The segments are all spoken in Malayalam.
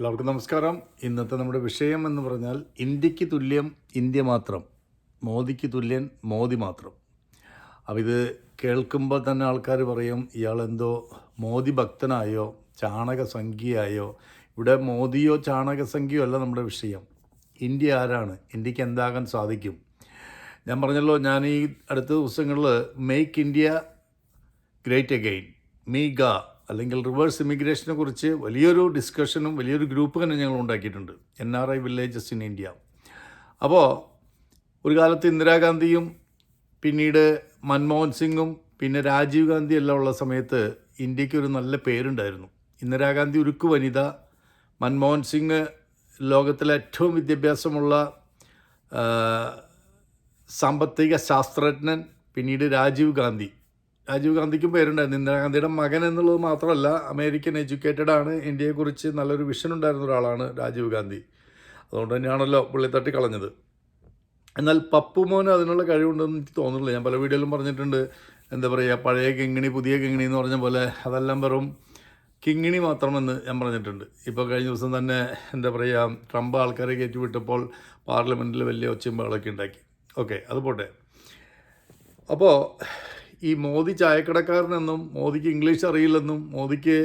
എല്ലാവർക്കും നമസ്കാരം. ഇന്നത്തെ നമ്മുടെ വിഷയം എന്ന് പറഞ്ഞാൽ ഇന്ത്യയ്ക്ക് തുല്യം ഇന്ത്യ മാത്രം മോദിക്ക് തുല്യൻ മോദി മാത്രം. അപ്പോൾ ഇത് കേൾക്കുമ്പോൾ തന്നെ ആൾക്കാർ പറയും ഇയാളെന്തോ മോദി ഭക്തനായോ ചാണകസംഖ്യയായോ ഇവിടെ മോദിയോ ചാണകസംഖ്യയോ അല്ല നമ്മുടെ വിഷയം. ഇന്ത്യ ആരാണ്? ഇന്ത്യയ്ക്ക് എന്താകാൻ സാധിക്കും? ഞാൻ പറഞ്ഞല്ലോ ഞാൻ ഈ അടുത്ത ദിവസങ്ങളിൽ make India great again MIGA അല്ലെങ്കിൽ റിവേഴ്സ് ഇമിഗ്രേഷനെ കുറിച്ച് വലിയൊരു ഡിസ്കഷനും വലിയൊരു ഗ്രൂപ്പ് തന്നെ ഞങ്ങൾ ഉണ്ടാക്കിയിട്ടുണ്ട്. N R I villages in India അപ്പോൾ ഒരു കാലത്ത് ഇന്ദിരാഗാന്ധിയും പിന്നീട് മൻമോഹൻ സിംഗും പിന്നെ രാജീവ് ഗാന്ധി എല്ലാം ഉള്ള സമയത്ത് ഇന്ത്യയ്ക്ക് ഒരു നല്ല പേരുണ്ടായിരുന്നു. ഇന്ദിരാഗാന്ധി ഉരുക്കു വനിത മൻമോഹൻ സിംഗ് ലോകത്തിലെ ഏറ്റവും വിദ്യാഭ്യാസമുള്ള സാമ്പത്തിക ശാസ്ത്രജ്ഞൻ പിന്നീട് രാജീവ് ഗാന്ധി. രാജീവ് ഗാന്ധിക്കും പേരുണ്ടായിരുന്നു. ഇന്ദിരാഗാന്ധിയുടെ മകൻ എന്നുള്ളത് മാത്രമല്ല അമേരിക്കൻ എഡ്യൂക്കേറ്റഡ് ആണ്. ഇന്ത്യയെക്കുറിച്ച് നല്ലൊരു വിഷൻ ഉണ്ടായിരുന്ന ഒരാളാണ് രാജീവ് ഗാന്ധി. അതുകൊണ്ട് തന്നെയാണല്ലോ പുള്ളിത്തട്ടി കളഞ്ഞത്. എന്നാൽ പപ്പു മോന് അതിനുള്ള കഴിവുണ്ടെന്ന് എനിക്ക് തോന്നുന്നില്ല. ഞാൻ പല വീഡിയോയിലും പറഞ്ഞിട്ടുണ്ട്. എന്താ പറയുക പഴയ കിങ്ങിണി പുതിയ കിങ്ങിണി എന്ന് പറഞ്ഞ പോലെ അതെല്ലാം വെറും കിങ്ങിണി മാത്രമെന്ന് ഞാൻ പറഞ്ഞിട്ടുണ്ട്. ഇപ്പോൾ കഴിഞ്ഞ ദിവസം തന്നെ എന്താ പറയുക ട്രംപ് ആൾക്കാരെ കയറ്റിവിട്ടപ്പോൾ പാർലമെന്റിൽ വലിയ ഒച്ചയും ബഹളമൊക്കെ ഉണ്ടാക്കി. ഓക്കെ അത് പോട്ടെ. അപ്പോൾ ഈ മോദി ചായക്കടക്കാരനെന്നും മോദിക്ക് ഇംഗ്ലീഷ് അറിയില്ലെന്നും മോദിക്ക്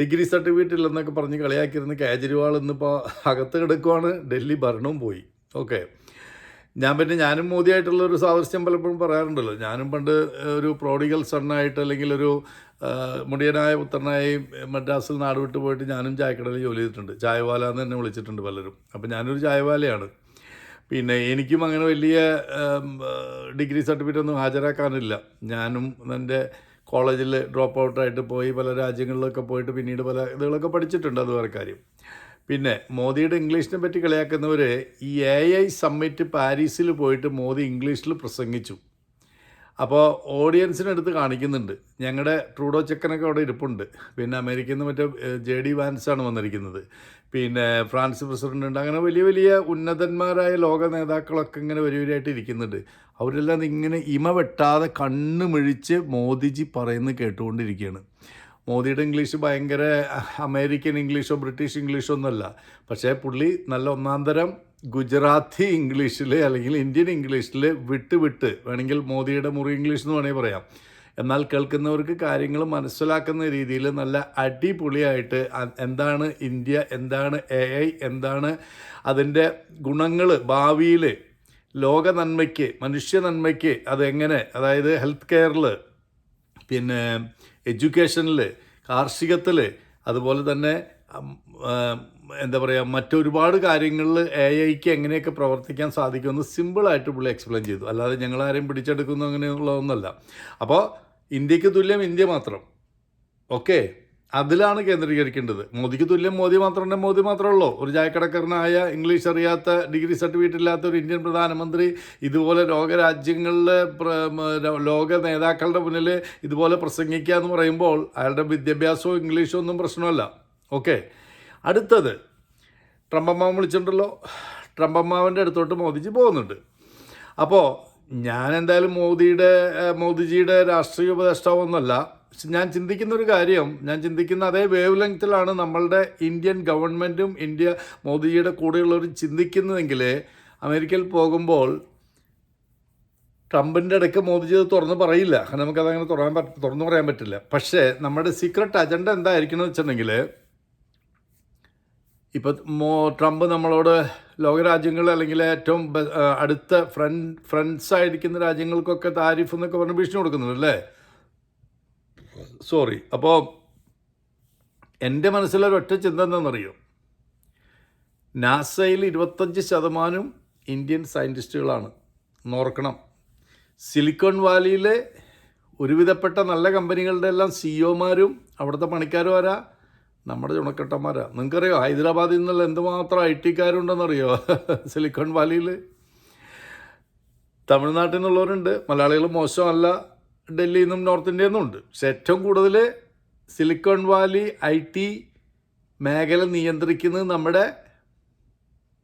ഡിഗ്രി സർട്ടിഫിക്കറ്റ് ഇല്ലെന്നൊക്കെ പറഞ്ഞ് കളിയാക്കിയിരുന്ന കേജ്രിവാൾ ഇന്നിപ്പോൾ അകത്ത് കിടക്കുവാണ് ഡൽഹി ഭരണവും പോയി. ഓക്കെ. ഞാൻ പിന്നെ ഞാനും മോദിയായിട്ടുള്ള ഒരു സാദൃശ്യം പലപ്പോഴും പറയാറുണ്ടല്ലോ. ഞാനും പണ്ട് ഒരു പ്രോഡിഗൽ സണ്ണായിട്ട് അല്ലെങ്കിൽ ഒരു മുടിയനായ പുത്രനായി മദ്രാസിൽ നാട് വിട്ട് പോയിട്ട് ഞാനും ചായക്കടയിൽ ജോലി ചെയ്തിട്ടുണ്ട്. ചായവാല എന്ന് തന്നെ വിളിച്ചിട്ടുണ്ട് പലരും. അപ്പം ഞാനൊരു ചായവാലയാണ്. പിന്നെ എനിക്കും അങ്ങനെ വലിയ ഡിഗ്രി സർട്ടിഫിക്കറ്റ് ഒന്നും ഹാജരാക്കാനില്ല. ഞാനും എന്റെ കോളേജിൽ ഡ്രോപ്പ് ഔട്ടായിട്ട് പോയി പല രാജ്യങ്ങളിലൊക്കെ പോയിട്ട് പിന്നീട് പല ഇതുകളൊക്കെ പഠിച്ചിട്ടുണ്ട് അത് വേറെ കാര്യം. പിന്നെ മോദിയുടെ ഇംഗ്ലീഷിനെ പറ്റി കളിയാക്കുന്നവർ ഈ എ ഐ സമ്മിറ്റ് പാരീസിൽ പോയിട്ട് മോദി ഇംഗ്ലീഷിൽ പ്രസംഗിച്ചു. അപ്പോൾ ഓഡിയൻസിനടുത്ത് കാണിക്കുന്നുണ്ട്. ഞങ്ങളുടെ ട്രൂഡോ ചെക്കനൊക്കെ അവിടെ ഇരിപ്പുണ്ട്. പിന്നെ അമേരിക്കയിൽ നിന്ന് മറ്റേ ജെ ഡി വാൻസാണ് വന്നിരിക്കുന്നത്. പിന്നെ ഫ്രാൻസ് പ്രസിഡന്റ് ഉണ്ട്. അങ്ങനെ വലിയ വലിയ ഉന്നതന്മാരായ ലോക നേതാക്കളൊക്കെ ഇങ്ങനെ വരിവരായിട്ട് ഇരിക്കുന്നുണ്ട്. അവരെല്ലാം ഇങ്ങനെ ഇമ വെട്ടാതെ കണ്ണ് മിഴിച്ച് മോദിജി പറയുന്നത് കേട്ടുകൊണ്ടിരിക്കുകയാണ്. മോദിയുടെ ഇംഗ്ലീഷ് ഭയങ്കര അമേരിക്കൻ ഇംഗ്ലീഷോ ബ്രിട്ടീഷ് ഇംഗ്ലീഷോ ഒന്നുമല്ല. പക്ഷേ പുള്ളി നല്ല ഒന്നാം തരം ഗുജറാത്തി ഇംഗ്ലീഷിൽ അല്ലെങ്കിൽ ഇന്ത്യൻ ഇംഗ്ലീഷിൽ വിട്ട് വിട്ട് വേണമെങ്കിൽ മോദിയുടെ മുറി ഇംഗ്ലീഷ് എന്ന് വേണമെങ്കിൽ പറയാം. എന്നാൽ കേൾക്കുന്നവർക്ക് കാര്യങ്ങൾ മനസ്സിലാക്കുന്ന രീതിയിൽ നല്ല അടിപൊളിയായിട്ട് എന്താണ് ഇന്ത്യ എന്താണ് എ ഐ എന്താണ് അതിന്റെ ഗുണങ്ങൾ ഭാവിയിൽ ലോക നന്മയ്ക്ക് മനുഷ്യ നന്മയ്ക്ക് അതെങ്ങനെ? അതായത് ഹെൽത്ത് കെയറിൽ പിന്നെ എഡ്യൂക്കേഷനിൽ കാർഷികത്തിൽ അതുപോലെ തന്നെ എന്താ പറയുക മറ്റൊരുപാട് കാര്യങ്ങളിൽ എ ഐക്ക് എങ്ങനെയൊക്കെ പ്രവർത്തിക്കാൻ സാധിക്കുമെന്ന് സിമ്പിളായിട്ട് പുള്ളി എക്സ്പ്ലെയിൻ ചെയ്തു. അല്ലാതെ ഞങ്ങളാരെയും പിടിച്ചെടുക്കുന്നു അങ്ങനെയുള്ളതൊന്നുമല്ല. അപ്പോൾ ഇന്ത്യയ്ക്ക് തുല്യം ഇന്ത്യ മാത്രം. ഓക്കെ? അതിലാണ് കേന്ദ്രീകരിക്കേണ്ടത്. മോദിക്ക് തുല്യം മോദി മാത്രമേ മോദി മാത്രമുള്ളൂ ഒരു ചായക്കടക്കാരനായ ഇംഗ്ലീഷ് അറിയാത്ത ഡിഗ്രി സർട്ടിഫിക്കറ്റ് ഇല്ലാത്ത ഒരു ഇന്ത്യൻ പ്രധാനമന്ത്രി ഇതുപോലെ ലോകരാജ്യങ്ങളിലെ ലോക നേതാക്കളുടെ മുന്നിൽ ഇതുപോലെ പ്രസംഗിക്കുക എന്ന് പറയുമ്പോൾ അയാളുടെ വിദ്യാഭ്യാസവും ഇംഗ്ലീഷോ ഒന്നും പ്രശ്നമല്ല. ഓക്കെ? അടുത്തത് ട്രംപമ്മാവൻ വിളിച്ചിട്ടുണ്ടല്ലോ. ട്രംപമ്മാവന്റെ അടുത്തോട്ട് മോദിജി പോകുന്നുണ്ട്. അപ്പോൾ ഞാൻ എന്തായാലും മോദിയുടെ മോദിജിയുടെ രാഷ്ട്രീയ ഉപദേഷ്ടാവൊന്നുമല്ല ഞാൻ ചിന്തിക്കുന്ന ഒരു കാര്യം ഞാൻ ചിന്തിക്കുന്ന അതേ വേവ് ലെങ്ത്തിലാണ് നമ്മളുടെ ഇന്ത്യൻ ഗവൺമെന്റും ഇന്ത്യ മോദിജിയുടെ കൂടെയുള്ളവരും ചിന്തിക്കുന്നതെങ്കിൽ അമേരിക്കയിൽ പോകുമ്പോൾ ട്രംപിന്റെ ഇടയ്ക്ക് മോദിജി അത് തുറന്ന് പറയില്ല. നമുക്കതങ്ങനെ തുറക്കാൻ തുറന്നു പറയാൻ പറ്റില്ല. പക്ഷേ നമ്മുടെ സീക്രട്ട് അജണ്ട എന്തായിരിക്കണം എന്ന് വെച്ചിട്ടുണ്ടെങ്കിൽ ഇപ്പോൾ മോ ട്രംപ് നമ്മളോട് ലോകരാജ്യങ്ങൾ അല്ലെങ്കിൽ ഏറ്റവും അടുത്ത ഫ്രണ്ട് ഫ്രണ്ട്സ് ആയിരിക്കുന്ന രാജ്യങ്ങൾക്കൊക്കെ താരിഫ് എന്നൊക്കെ പറഞ്ഞ് ഭീഷണി കൊടുക്കുന്നുണ്ട് അല്ലേ? സോറി. അപ്പോൾ എന്റെ മനസ്സിലൊരു ഒറ്റ ചിന്ത എന്താണെന്നറിയോ? നാസയിൽ ഇരുപത്തഞ്ച് ശതമാനം ഇന്ത്യൻ സയന്റിസ്റ്റുകളാണ് നോർക്കണം സിലിക്കോൺ വാലിയിലെ ഒരുവിധപ്പെട്ട നല്ല കമ്പനികളുടെ എല്ലാം സിഇഒമാരും അവിടുത്തെ പണിക്കാരും ആരാ? നമ്മുടെ ചുണക്കെട്ടന്മാരാ. നിങ്ങൾക്കറിയോ ഹൈദരാബാദിൽ നിന്നുള്ള എന്തുമാത്രം ഐ ടിക്കാരുണ്ടെന്നറിയോ? സിലിക്കൺ വാലിയിൽ. തമിഴ്നാട്ടിൽ നിന്നുള്ളവരുണ്ട്. മലയാളികൾ മോശമല്ല. ഡൽഹിയിൽ നിന്നും നോർത്ത് ഇന്ത്യയിൽ നിന്നും ഉണ്ട്. പക്ഷെ ഏറ്റവും കൂടുതൽ സിലിക്കൺ വാലി ഐ ടി മേഖല നിയന്ത്രിക്കുന്നത് നമ്മുടെ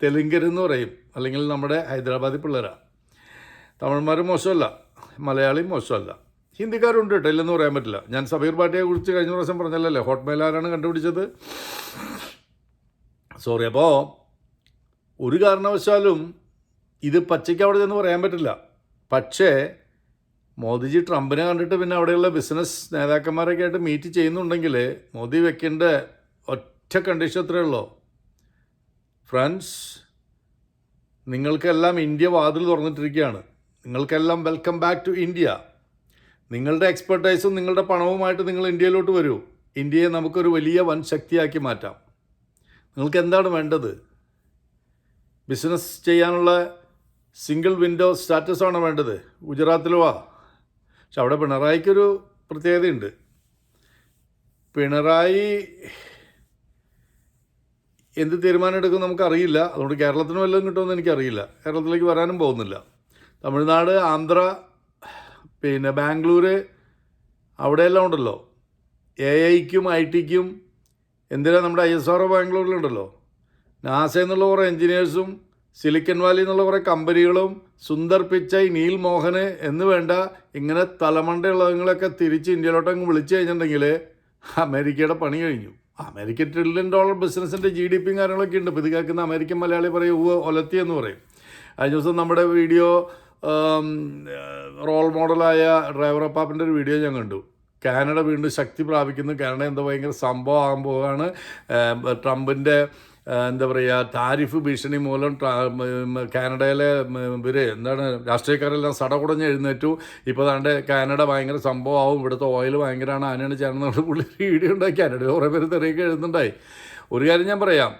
തെലുങ്കരെന്ന് പറയും. അല്ലെങ്കിൽ നമ്മുടെ ഹൈദരാബാദി പിള്ളേരാണ് തമിഴ്മാർ മോശമല്ല. മലയാളി മോശമല്ല. ഹിന്ദിക്കാരുണ്ട്. കേട്ടോ ഇല്ലെന്ന് പറയാൻ പറ്റില്ല. ഞാൻ സബീർ ഭാട്ടിയെ കുറിച്ച് കഴിഞ്ഞ പ്രാവശ്യം പറഞ്ഞല്ലോ ഹോട്ട്മെയിൽ ആരാണ് കണ്ടുപിടിച്ചത്? സോറി അപ്പോൾ ഒരു കാരണവശാലും ഇത് പച്ചയ്ക്ക് അവിടെ ചെന്ന് പറയാൻ പറ്റില്ല. പക്ഷേ മോദിജി ട്രംപിനെ കണ്ടിട്ട് പിന്നെ അവിടെയുള്ള ബിസിനസ് നേതാക്കന്മാരൊക്കെ ആയിട്ട് മീറ്റ് ചെയ്യുന്നുണ്ടെങ്കിൽ മോദി വെക്കേണ്ട ഒറ്റ കണ്ടീഷൻ അത്രയേ ഉള്ളൂ. ഫ്രണ്ട്സ് നിങ്ങൾക്കെല്ലാം ഇന്ത്യ വാതിൽ തുറന്നിട്ടിരിക്കുകയാണ്. നിങ്ങൾക്കെല്ലാം വെൽക്കം ബാക്ക് ടു ഇന്ത്യ നിങ്ങളുടെ എക്സ്പെർട്ടൈസും നിങ്ങളുടെ പണവുമായിട്ട് നിങ്ങൾ ഇന്ത്യയിലോട്ട് വരൂ. ഇന്ത്യയെ നമുക്കൊരു വലിയ വൻ ശക്തിയാക്കി മാറ്റാം. നിങ്ങൾക്ക് എന്താണ് വേണ്ടത്? ബിസിനസ് ചെയ്യാനുള്ള സിംഗിൾ വിൻഡോ സ്റ്റാറ്റസ് ആണ് വേണ്ടത്? ഗുജറാത്തിലോ വാ പക്ഷെ അവിടെ പിണറായിക്കൊരു പ്രത്യേകതയുണ്ട്. പിണറായി എന്ത് തീരുമാനം എടുക്കും നമുക്കറിയില്ല. അതുകൊണ്ട് കേരളത്തിന് വല്ലതും കിട്ടുമെന്ന് എനിക്കറിയില്ല. കേരളത്തിലേക്ക് വരാനും പോകുന്നില്ല. തമിഴ്നാട് ആന്ധ്ര പിന്നെ ബാംഗ്ലൂര് അവിടെയെല്ലാം ഉണ്ടല്ലോ. എ ഐക്കും ഐ ടിക്കും എന്തിനാ നമ്മുടെ ഐ എസ് ആർ ഒ ബാംഗ്ലൂരിലുണ്ടല്ലോ? നാസ എന്നുള്ള കുറേ എൻജിനീയേഴ്സും സിലിക്കൺ വാലി എന്നുള്ള കുറേ കമ്പനികളും സുന്ദർ പിച്ചൈ നീൽ മോഹന് എന്ന് വേണ്ട ഇങ്ങനെ തലമണ്ടയുള്ളവങ്ങളൊക്കെ തിരിച്ച് ഇന്ത്യയിലോട്ട് അങ്ങ് വിളിച്ചു കഴിഞ്ഞിട്ടുണ്ടെങ്കിൽ അമേരിക്കയുടെ പണി കഴിഞ്ഞു. അമേരിക്ക ട്രില്യൺ ഡോളർ ബിസിനസ്സിന്റെ ജി ഡി പിയും കാര്യങ്ങളൊക്കെ ഉണ്ട്. ഇപ്പോൾ ഇത് കേൾക്കുന്ന അമേരിക്കൻ മലയാളി പറയും ഒലത്തി എന്ന് പറയും. കഴിഞ്ഞ ദിവസം നമ്മുടെ വീഡിയോ റോൾ മോഡലായ ഡ്രൈവർ അപ്പാപ്പിന്റെ ഒരു വീഡിയോ ഞാൻ കണ്ടു. കാനഡ വീണ്ടും ശക്തി പ്രാപിക്കുന്നു. കാനഡ എന്താ ഭയങ്കര സംഭവം ആകാൻ പോവുകയാണ് ട്രംപിന്റെ എന്താ പറയുക താരിഫ് ഭീഷണി മൂലം കാനഡയിലെ ഇവർ എന്താണ് രാഷ്ട്രീയക്കാരെല്ലാം സടകുടഞ്ഞ് എഴുന്നേറ്റു. ഇപ്പോൾ താണ്ട് കാനഡ ഭയങ്കര സംഭവമാവും. ഇവിടുത്തെ ഓയിൽ ഭയങ്കരമാണ് ആനയാണ് ചേർന്ന് പുള്ളി വീഡിയോ ഉണ്ടായി കാനഡയിൽ കുറേ പേര് തെറിയൊക്കെ എഴുതുന്നുണ്ടായി. ഒരു കാര്യം ഞാൻ പറയാം.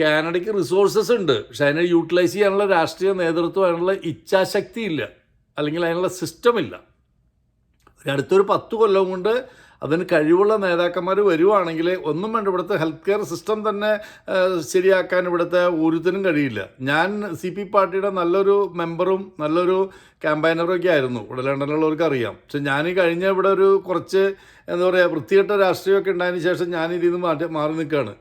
കാനഡയ്ക്ക് റിസോഴ്സസ് ഉണ്ട്. പക്ഷെ അതിനെ യൂട്ടിലൈസ് ചെയ്യാനുള്ള രാഷ്ട്രീയ നേതൃത്വം അതിനുള്ള ഇച്ഛാശക്തി ഇല്ല അല്ലെങ്കിൽ അതിനുള്ള സിസ്റ്റം ഇല്ല ഒരു അടുത്തൊരു പത്ത് കൊല്ലം കൊണ്ട് അതിന് കഴിവുള്ള നേതാക്കന്മാർ വരുവാണെങ്കിൽ ഒന്നും വേണ്ട ഇവിടുത്തെ ഹെൽത്ത് കെയർ സിസ്റ്റം തന്നെ ശരിയാക്കാൻ ഇവിടുത്തെ ഒരുത്തിനും കഴിയില്ല. ഞാൻ സി പി പാർട്ടിയുടെ നല്ലൊരു മെമ്പറും നല്ലൊരു ക്യാമ്പയിനറും ഒക്കെ ആയിരുന്നു. ഇവിടെ ലണ്ടനിലുള്ളവർക്ക് അറിയാം. പക്ഷെ ഞാൻ കഴിഞ്ഞ ഇവിടെ ഒരു കുറച്ച് എന്താ പറയുക വൃത്തികെട്ട രാഷ്ട്രീയമൊക്കെ ഉണ്ടായതിന് ശേഷം ഞാൻ ഇതിൽ നിന്ന് മാറ്റി മാറി നിൽക്കുകയാണ്.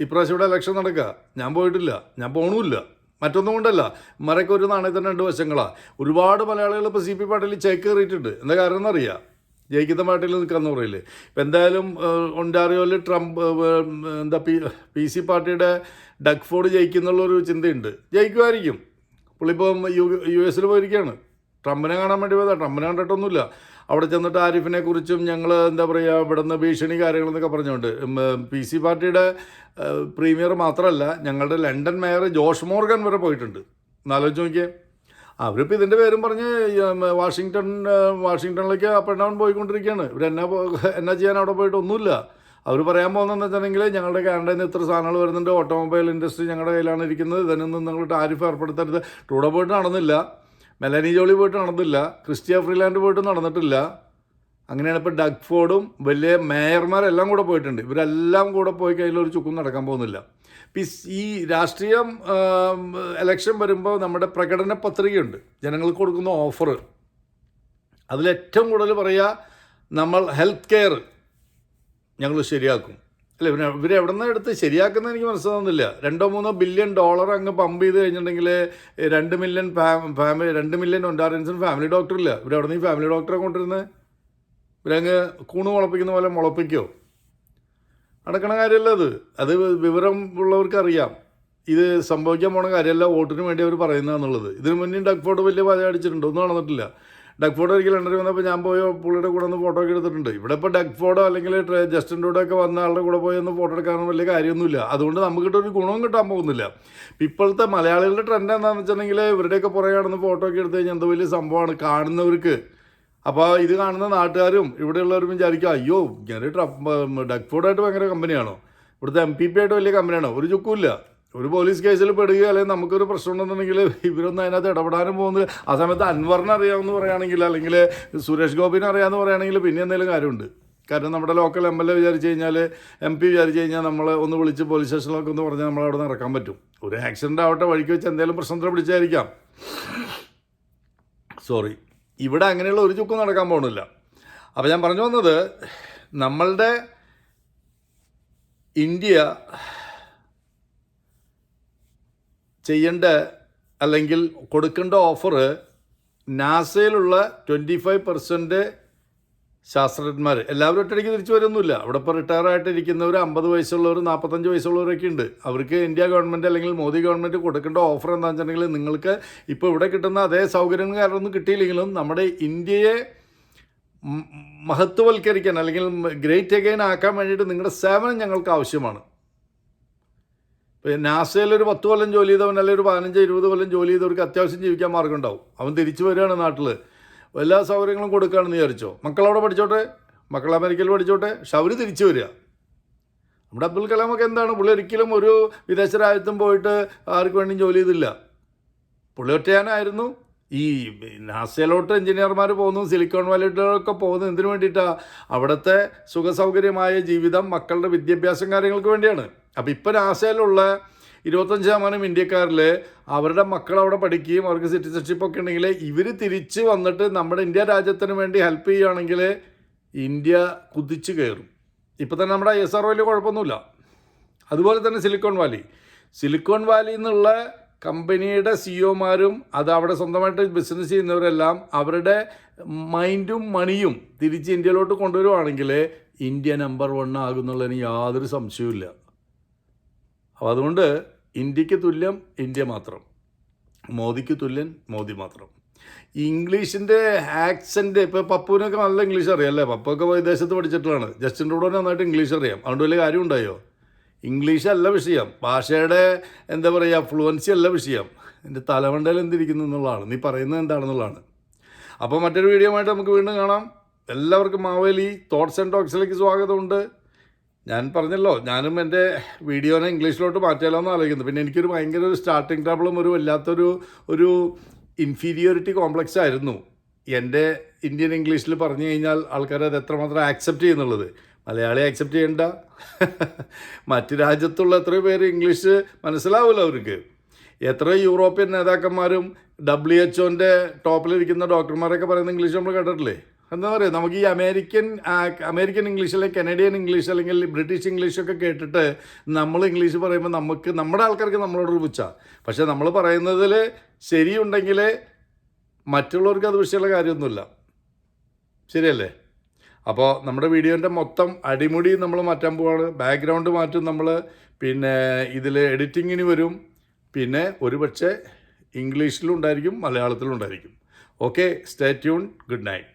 ഇപ്രാവശ്യം ഇവിടെ ഇലക്ഷൻ നടക്കുക. ഞാൻ പോയിട്ടില്ല. ഞാൻ പോകണമില്ല മറ്റൊന്നും കൊണ്ടല്ല. മരക്ക് ഒരു നാണയത്തിന്റെ രണ്ട് വശങ്ങളാണ് ഒരുപാട് മലയാളികൾ ഇപ്പോൾ സി പി പാർട്ടിയിൽ ചേക്ക് കയറിയിട്ടുണ്ട്. എന്താ കാരണം എന്നറിയാം? ജയിക്കുന്ന പാർട്ടിയിൽ നിൽക്കാമെന്ന് പറയില്ലേ? ഇപ്പം എന്തായാലും ഒണ്ടാറിയോയിൽ ട്രംപ് എന്താ പി പി സി പാർട്ടിയുടെ ഡഗ്ഫോർഡ് ജയിക്കുന്നുള്ളൊരു ചിന്തയുണ്ട്. ജയിക്കുമായിരിക്കും. പുള്ളിപ്പം യു യു എസിൽ പോയിരിക്കുകയാണ് ട്രംപിനെ കാണാൻ വേണ്ടി പോയതാണ് ട്രംപിനെ കണ്ടിട്ടൊന്നുമില്ല. അവിടെ ചെന്നിട്ട് ആരിഫിനെ കുറിച്ചും ഞങ്ങൾ എന്താ പറയുക ഇവിടുന്ന് ഭീഷണി കാര്യങ്ങളെന്നൊക്കെ പറഞ്ഞുകൊണ്ട്. പി സി പാർട്ടിയുടെ പ്രീമിയർ മാത്രമല്ല ഞങ്ങളുടെ ലണ്ടൻ മേയർ ജോഷ് മോർഗൻ വരെ പോയിട്ടുണ്ട്. എന്നാലോചിച്ച് നോക്കിയേ. അവരിപ്പോൾ ഇതിന്റെ പേരും പറഞ്ഞ് വാഷിങ്ടൺ വാഷിങ്ടണിലേക്ക് അപ്പ് ആൻഡ് ഡൗൺ പോയിക്കൊണ്ടിരിക്കുകയാണ്. ഇവർ എന്നാ എന്നാ ചെയ്യാൻ അവിടെ പോയിട്ട് ഒന്നുമില്ല. അവർ പറയാൻ പോകുന്നതെന്ന് വെച്ചിട്ടുണ്ടെങ്കിൽ ഞങ്ങളുടെ കാനഡയിൽ നിന്ന് ഇത്ര സാധനങ്ങൾ വരുന്നുണ്ട്. ഓട്ടോമൊബൈൽ ഇൻഡസ്ട്രി ഞങ്ങളുടെ കയ്യിലാണ് ഇരിക്കുന്നത്. ഇതിനൊന്നും നിങ്ങൾ ടാരിഫ് ഏർപ്പെടുത്തരുത്. ടൂടെ പോയിട്ട് നടന്നില്ല. മെലനി ജോളി പോയിട്ട് നടന്നില്ല ക്രിസ്റ്റിയ ഫ്രീലാൻഡ് പോയിട്ട് നടന്നിട്ടില്ല. അങ്ങനെയാണ് ഇപ്പോൾ ഡഗ് ഫോർഡും വലിയ മേയർമാരെല്ലാം കൂടെ പോയിട്ടുണ്ട്. ഇവരെല്ലാം കൂടെ പോയി കഴിഞ്ഞാൽ ഒരു ചുക്കും നടക്കാൻ പോകുന്നില്ല. ഈ രാഷ്ട്രീയം എലക്ഷൻ വരുമ്പോൾ നമ്മുടെ പ്രകടന പത്രികയുണ്ട്. ജനങ്ങൾക്ക് കൊടുക്കുന്ന ഓഫർ അതിലേറ്റവും കൂടുതൽ പറയുക നമ്മൾ ഹെൽത്ത് കെയർ ഞങ്ങൾ ശരിയാക്കും. അല്ല പിന്നെ ഇവർ എവിടെ നിന്ന് എടുത്ത് ശരിയാക്കുന്ന എനിക്ക് മനസ്സിലാവുന്നില്ല. രണ്ടോ മൂന്നോ ബില്യൺ ഡോളർ അങ്ങ് പമ്പ് ചെയ്ത് കഴിഞ്ഞിട്ടുണ്ടെങ്കിൽ രണ്ട് മില്യൺ ഫാമിലി രണ്ട് മില്യൺ ഒന്റാറിയൻസിന് ഫാമിലി ഡോക്ടർ ഇല്ല. ഇവർ എവിടെ നിന്ന് ഫാമിലി ഡോക്ടറെ കൊണ്ടിരുന്നത് ഇവരങ്ങ് കൂണ് മുളപ്പിക്കുന്ന പോലെ മുളപ്പിക്കോ? നടക്കണ കാര്യമല്ല അത്. അത് വിവരം ഉള്ളവർക്ക് അറിയാം. ഇത് സംഭവിക്കാൻ പോണ കാര്യമല്ല വോട്ടിന് വേണ്ടി അവർ പറയുന്നതെന്നുള്ളത്. ഇതിനു മുന്നേ ഡഗ്ഫോർഡ് വലിയ പല അടിച്ചിട്ടുണ്ട് ഒന്നും നടന്നിട്ടില്ല. ഡഗ്ഫോർഡ് ഒരിക്കൽ ഇന്റർവ്യൂ വന്നപ്പോൾ ഞാൻ പോയി പുള്ളിയുടെ കൂടെ ഒന്ന് ഫോട്ടോ ഒക്കെ എടുത്തിട്ടുണ്ട്. ഇവിടെ ഇപ്പോൾ ഡഗ്ഫോർഡോ അല്ലെങ്കിൽ ജസ്റ്റിന്റെ കൂടെ ഒക്കെ വന്ന ആളുടെ കൂടെ പോയി ഒന്ന് ഫോട്ടോ എടുക്കാനൊന്നും വലിയ കാര്യമൊന്നുമില്ല. അതുകൊണ്ട് നമുക്കിട്ടൊരു ഗുണവും കിട്ടാൻ പോകുന്നില്ല. ഇപ്പം ഇപ്പോഴത്തെ മലയാളികളുടെ ട്രെൻഡ് എന്താണെന്ന് വെച്ചിട്ടുണ്ടെങ്കിൽ ഇവരുടെയൊക്കെ പുറകെ നടന്ന് ഫോട്ടോ ഒക്കെ എടുത്ത് കഴിഞ്ഞാൽ എന്തോ വലിയ സംഭവമാണ് കാണുന്നവർക്ക്. അപ്പോൾ ഇത് കാണുന്ന നാട്ടുകാരും ഇവിടെയുള്ളവരും വിചാരിക്കും അയ്യോ ഞാൻ ഡഗ്ഫോർഡായിട്ട് ഭയങ്കര കമ്പനിയാണോ ഇവിടുത്തെ എം പി പി ആയിട്ട് വലിയ കമ്പനിയാണോ ഒരു ചുക്കുമില്ല ഒരു പോലീസ് കേസിൽ പെടുകയോ അല്ലെങ്കിൽ നമുക്കൊരു പ്രശ്നം ഉണ്ടെന്നുണ്ടെങ്കിൽ ഇവരൊന്നും അതിനകത്ത് ഇടപെടാനും പോകുന്നില്ല. ആ സമയത്ത് അൻവറിനെ അറിയാമെന്ന് പറയുകയാണെങ്കിൽ അല്ലെങ്കിൽ സുരേഷ് ഗോപിനെ അറിയാമെന്ന് പറയുകയാണെങ്കിൽ പിന്നെ എന്തെങ്കിലും കാര്യമുണ്ട്. കാരണം നമ്മുടെ ലോക്കൽ എം എൽ എ വിചാരിച്ചു കഴിഞ്ഞാൽ എം പി വിചാരിച്ചു കഴിഞ്ഞാൽ നമ്മൾ ഒന്ന് വിളിച്ച് പോലീസ് സ്റ്റേഷനിലൊക്കെ ഒന്ന് പറഞ്ഞാൽ നമ്മൾ അവിടെ നിന്ന് ഇറക്കാൻ പറ്റും. ഒരു ആക്സിഡന്റ് ആവട്ടെ വഴിക്ക് വെച്ച് എന്തെങ്കിലും പ്രശ്നത്തിൽ പിടിച്ചായിരിക്കാം സോറി ഇവിടെ അങ്ങനെയുള്ള ഒരു ചുക്കും നടക്കാൻ പോകുന്നില്ല. അപ്പോൾ ഞാൻ പറഞ്ഞു വന്നത് നമ്മളുടെ ഇന്ത്യ ചെയ്യേണ്ട അല്ലെങ്കിൽ കൊടുക്കേണ്ട ഓഫർ നാസയിലുള്ള ട്വന്റി ഫൈവ് പെർസെന്റ് ശാസ്ത്രജ്ഞന്മാർ. എല്ലാവരും ഒറ്റയ്ക്ക് തിരിച്ചു വരുന്നില്ല. അവിടെ ഇപ്പോൾ റിട്ടയർ ആയിട്ടിരിക്കുന്നവർ അമ്പത് വയസ്സുള്ളവർ നാൽപ്പത്തഞ്ച് വയസ്സുള്ളവരൊക്കെ ഉണ്ട്. അവർക്ക് ഇന്ത്യ ഗവൺമെന്റ് അല്ലെങ്കിൽ മോദി ഗവൺമെന്റ് കൊടുക്കേണ്ട ഓഫർ എന്താണെന്ന് വെച്ചിട്ടുണ്ടെങ്കിൽ നിങ്ങൾക്ക് ഇപ്പോൾ ഇവിടെ കിട്ടുന്ന അതേ സൗകര്യങ്ങൾ കാരണമൊന്നും കിട്ടിയില്ലെങ്കിലും നമ്മുടെ ഇന്ത്യയെ മഹത്വവൽക്കരിക്കാൻ അല്ലെങ്കിൽ ഗ്രേറ്റ് അഗൈൻ ആക്കാൻ വേണ്ടിയിട്ട് നിങ്ങളുടെ സേവനം ഞങ്ങൾക്ക് ആവശ്യമാണ്. നാസയിൽ ഒരു പത്ത് കൊല്ലം ജോലി ചെയ്തവൻ അല്ലെങ്കിൽ ഒരു പതിനഞ്ച് ഇരുപത് കൊല്ലം ജോലി ചെയ്തവർക്ക് അത്യാവശ്യം ജീവിക്കാൻ മാർഗം ഉണ്ടാവും അവൻ തിരിച്ചു വരികയാണ് നാട്ടിൽ എല്ലാ സൗകര്യങ്ങളും കൊടുക്കുകയാണെന്ന് വിചാരിച്ചോ? മക്കളവിടെ പഠിച്ചോട്ടെ? മക്കൾ അമേരിക്കയിൽ പഠിച്ചോട്ടെ? പക്ഷെ അവർ തിരിച്ചു വരിക. നമ്മുടെ അബ്ദുൽ കലാമൊക്കെ എന്താണ്? പുള്ളി ഒരിക്കലും ഒരു വിദേശ രാജ്യത്തും പോയിട്ട് ആർക്ക് വേണ്ടിയും ജോലി ചെയ്തില്ല. പുള്ളി ഒറ്റയാനായിരുന്നു. ഈ നാസയിലോട്ട് എഞ്ചിനീയർമാർ പോകുന്നു സിലിക്കോൺ വാലിയിലൊക്കെ പോകുന്നു എന്തിനു വേണ്ടിയിട്ടാണ് അവിടുത്തെ സുഖസൗകര്യമായ ജീവിതം മക്കളുടെ വിദ്യാഭ്യാസം കാര്യങ്ങൾക്ക് വേണ്ടിയാണ്. അപ്പോൾ ഇപ്പോൾ നാസയിലുള്ള ഇരുപത്തഞ്ച് ശതമാനം ഇന്ത്യക്കാരിൽ അവരുടെ മക്കൾ അവിടെ പഠിക്കുകയും അവർക്ക് സിറ്റിസൺഷിപ്പ് ഒക്കെ ഉണ്ടെങ്കിൽ ഇവർ തിരിച്ച് വന്നിട്ട് നമ്മുടെ ഇന്ത്യ രാജ്യത്തിന് വേണ്ടി ഹെൽപ്പ് ചെയ്യുകയാണെങ്കിൽ ഇന്ത്യ കുതിച്ച് കയറും. ഇപ്പോൾ തന്നെ നമ്മുടെ എസ് ആർ ഒയിൽ കുഴപ്പമൊന്നുമില്ല. അതുപോലെ തന്നെ സിലിക്കോൺ വാലി. സിലിക്കോൺ വാലി എന്നുള്ള കമ്പനിയുടെ സിഇഒമാരും അത് അവിടെ സ്വന്തമായിട്ട് ബിസിനസ് ചെയ്യുന്നവരെല്ലാം അവരുടെ മൈൻഡും മണിയും തിരിച്ച് ഇന്ത്യയിലോട്ട് കൊണ്ടുവരുവാണെങ്കിൽ ഇന്ത്യ നമ്പർ വൺ ആകുന്നുള്ളതിന് യാതൊരു സംശയവുമില്ല. അപ്പോൾ അതുകൊണ്ട് ഇന്ത്യയ്ക്ക് തുല്യം ഇന്ത്യ മാത്രം. മോദിക്ക് തുല്യൻ മോദി മാത്രം. ഇംഗ്ലീഷിന്റെ ആക്സെന്റ് ഇപ്പോൾ പപ്പുവിനൊക്കെ നല്ല ഇംഗ്ലീഷ് അറിയാം അല്ലേ? പപ്പൊക്കെ വിദേശത്ത് പഠിച്ചിട്ടുള്ളതാണ്. ജസ്റ്റിന്റെ കൂടെ നന്നായിട്ട് ഇംഗ്ലീഷ് അറിയാം. അതുകൊണ്ട് വലിയ കാര്യം ഉണ്ടായോ ഇംഗ്ലീഷ് അല്ല വിഷയം. ഭാഷയുടെ എന്താ പറയുക ഫ്ലുവൻസി അല്ല വിഷയം. എന്റെ തലമണ്ടയിൽ എന്തിരിക്കുന്നു എന്നുള്ളതാണ്. നീ പറയുന്നത് എന്താണെന്നുള്ളതാണ്. അപ്പോൾ മറ്റൊരു വീഡിയോ ആയിട്ട് നമുക്ക് വീണ്ടും കാണാം. എല്ലാവർക്കും മാവേലി തോട്ട്സ് ആൻഡ് ടോക്സിലേക്ക് സ്വാഗതമുണ്ട്. ഞാൻ പറഞ്ഞല്ലോ ഞാനും എന്റെ വീഡിയോനെ ഇംഗ്ലീഷിലോട്ട് മാറ്റിയാലോ എന്ന് ആലോചിക്കുന്നു പിന്നെ എനിക്കൊരു ഭയങ്കര ഒരു സ്റ്റാർട്ടിങ് ട്രബിളും ഒരു വല്ലാത്തൊരു ഒരു ഇൻഫീരിയോറിറ്റി കോംപ്ലക്സ് ആയിരുന്നു. എന്റെ ഇന്ത്യൻ ഇംഗ്ലീഷിൽ പറഞ്ഞു കഴിഞ്ഞാൽ ആൾക്കാർ അത് എത്രമാത്രം ആക്സെപ്റ്റ് ചെയ്യുന്നുള്ളത്. മലയാളി അക്സെപ്റ്റ് ചെയ്യണ്ട. മറ്റ് രാജ്യത്തുള്ള എത്രയോ പേര് ഇംഗ്ലീഷ് മനസ്സിലാവില്ല അവർക്ക്. എത്ര യൂറോപ്യൻ നേതാക്കന്മാരും ഡബ്ല്യു എച്ച് ഒന്റെ ടോപ്പിലിരിക്കുന്ന ഡോക്ടർമാരൊക്കെ പറയുന്ന ഇംഗ്ലീഷ് നമ്മൾ കേട്ടിട്ടില്ലേ? എന്താ പറയുക? നമുക്ക് ഈ അമേരിക്കൻ അമേരിക്കൻ ഇംഗ്ലീഷ് അല്ലെങ്കിൽ കനഡിയൻ ഇംഗ്ലീഷ് അല്ലെങ്കിൽ ബ്രിട്ടീഷ് ഇംഗ്ലീഷൊക്കെ കേട്ടിട്ട് നമ്മൾ ഇംഗ്ലീഷ് പറയുമ്പോൾ നമുക്ക് നമ്മുടെ ആൾക്കാർക്ക് നമ്മളോടൊരു പുച്ച പക്ഷേ നമ്മൾ പറയുന്നതിൽ ശരിയുണ്ടെങ്കിൽ മറ്റുള്ളവർക്ക് അത് വിഷയമുള്ള കാര്യമൊന്നുമില്ല. ശരിയല്ലേ? അപ്പോൾ നമ്മുടെ വീഡിയോന്റെ മൊത്തം അടിമുടി നമ്മൾ മാറ്റാൻ പോവാണ്. ബാക്ക്ഗ്രൗണ്ട് മാറ്റും നമ്മൾ പിന്നെ ഇതിൽ എഡിറ്റിങ്ങിന് വരും. പിന്നെ ഒരുപക്ഷെ ഇംഗ്ലീഷിലും ഉണ്ടായിരിക്കും മലയാളത്തിലും ഉണ്ടായിരിക്കും. Okay stay tune good night